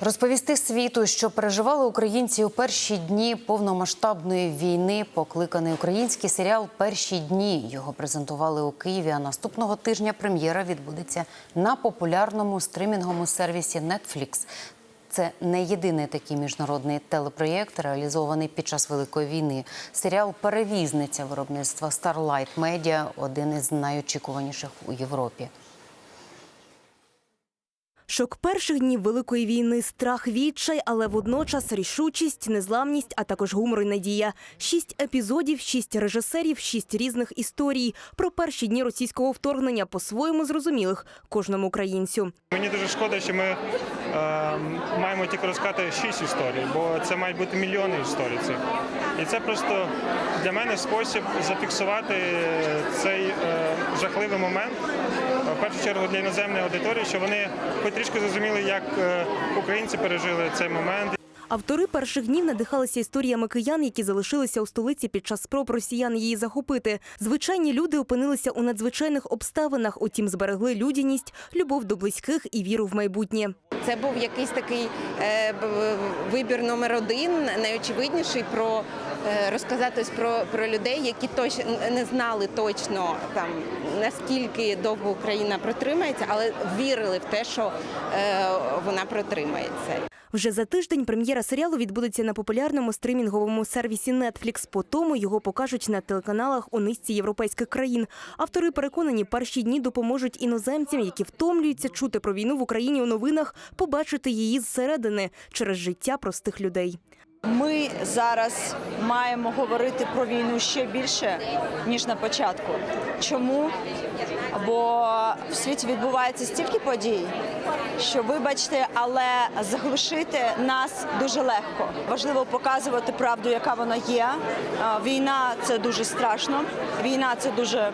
Розповісти світу, що переживали українці у перші дні повномасштабної війни, покликаний український серіал Перші дні його презентували у Києві. А наступного тижня прем'єра відбудеться на популярному стримінговому сервісі Netflix. Це не єдиний такий міжнародний телепроєкт, реалізований під час великої війни. Серіал Перевізниця виробництва Starlight Media – один із найочікуваніших у Європі. Шок перших днів великої війни, страх, відчай, але водночас рішучість, незламність, а також гумор і надія. Шість епізодів, шість режисерів, шість різних історій про перші дні російського вторгнення, по-своєму зрозумілих кожному українцю. Мені дуже шкода, що ми е, маємо тільки розказати шість історій, бо це мають бути мільйони історій цих. І це просто для мене спосіб зафіксувати цей е, жахливий момент. В першу чергу для іноземної аудиторії, що вони хоч трішки зрозуміли, як е, українці пережили цей момент. Автори перших днів надихалися історіями киян, які залишилися у столиці під час спроб росіян її захопити. Звичайні люди опинилися у надзвичайних обставинах, утім зберегли людяність, любов до близьких і віру в майбутнє. Це був якийсь такий е, вибір номер один, найочевидніший про е, розказати ось про, про людей, які точно не знали точно там наскільки довго Україна протримається, але вірили в те, що е, вона протримається. Вже за тиждень прем'єра серіалу відбудеться на популярному стримінговому сервісі Netflix. По тому його покажуть на телеканалах у низці європейських країн. Автори переконані, перші дні допоможуть іноземцям, які втомлюються чути про війну в Україні у новинах, побачити її зсередини через життя простих людей. Ми зараз маємо говорити про війну ще більше ніж на початку. Чому? Бо в світі відбувається стільки подій, що вибачте, але заглушити нас дуже легко. Важливо показувати правду, яка вона є. Війна це дуже страшно. Війна це дуже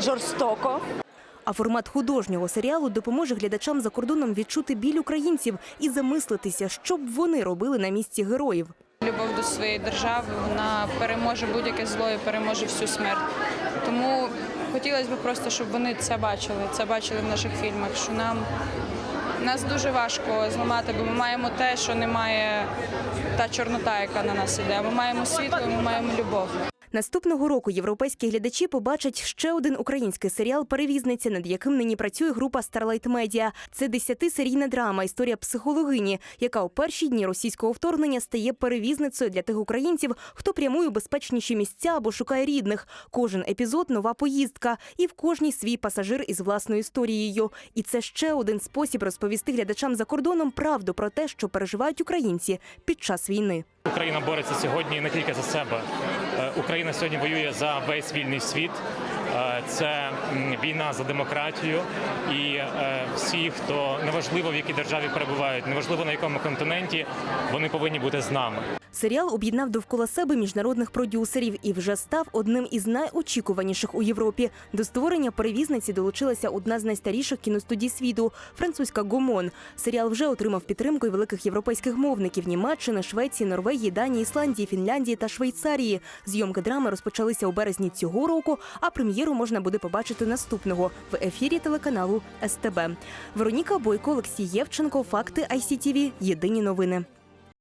жорстоко. А формат художнього серіалу допоможе глядачам за кордоном відчути біль українців і замислитися, що б вони робили на місці героїв. Любов до своєї держави вона переможе будь-яке зло і переможе всю смерть. Тому хотілося б просто, щоб вони це бачили, це бачили в наших фільмах. Що нам нас дуже важко зламати, бо ми маємо те, що немає та чорнота, яка на нас іде. Ми маємо світло, ми маємо любов. Наступного року європейські глядачі побачать ще один український серіал Перевізниця, над яким нині працює група Starlight Media. Це десятисерійна драма, історія психологині, яка у перші дні російського вторгнення стає перевізницею для тих українців, хто прямує у безпечніші місця або шукає рідних. Кожен епізод нова поїздка, і в кожній свій пасажир із власною історією. І це ще один спосіб розповісти глядачам за кордоном правду про те, що переживають українці під час війни. Україна бореться сьогодні не тільки за себе. Україна сьогодні воює за весь вільний світ. Е, Це війна за демократію, і е, всі, хто неважливо в якій державі перебувають, неважливо на якому континенті, вони повинні бути з нами. Серіал об'єднав довкола себе міжнародних продюсерів і вже став одним із найочікуваніших у Європі. До створення перевізниці долучилася одна з найстаріших кіностудій світу французька Гомон. Серіал вже отримав підтримку великих європейських мовників Німеччини, Швеції, Норвегії, Данії, Ісландії, Фінляндії та Швейцарії. Зйомки драми розпочалися у березні цього року, а прем'єру можна буде побачити наступного в ефірі телеканалу СТБ. Вероніка Бойко, Олексій Євченко. Факти ICTV. Єдині новини.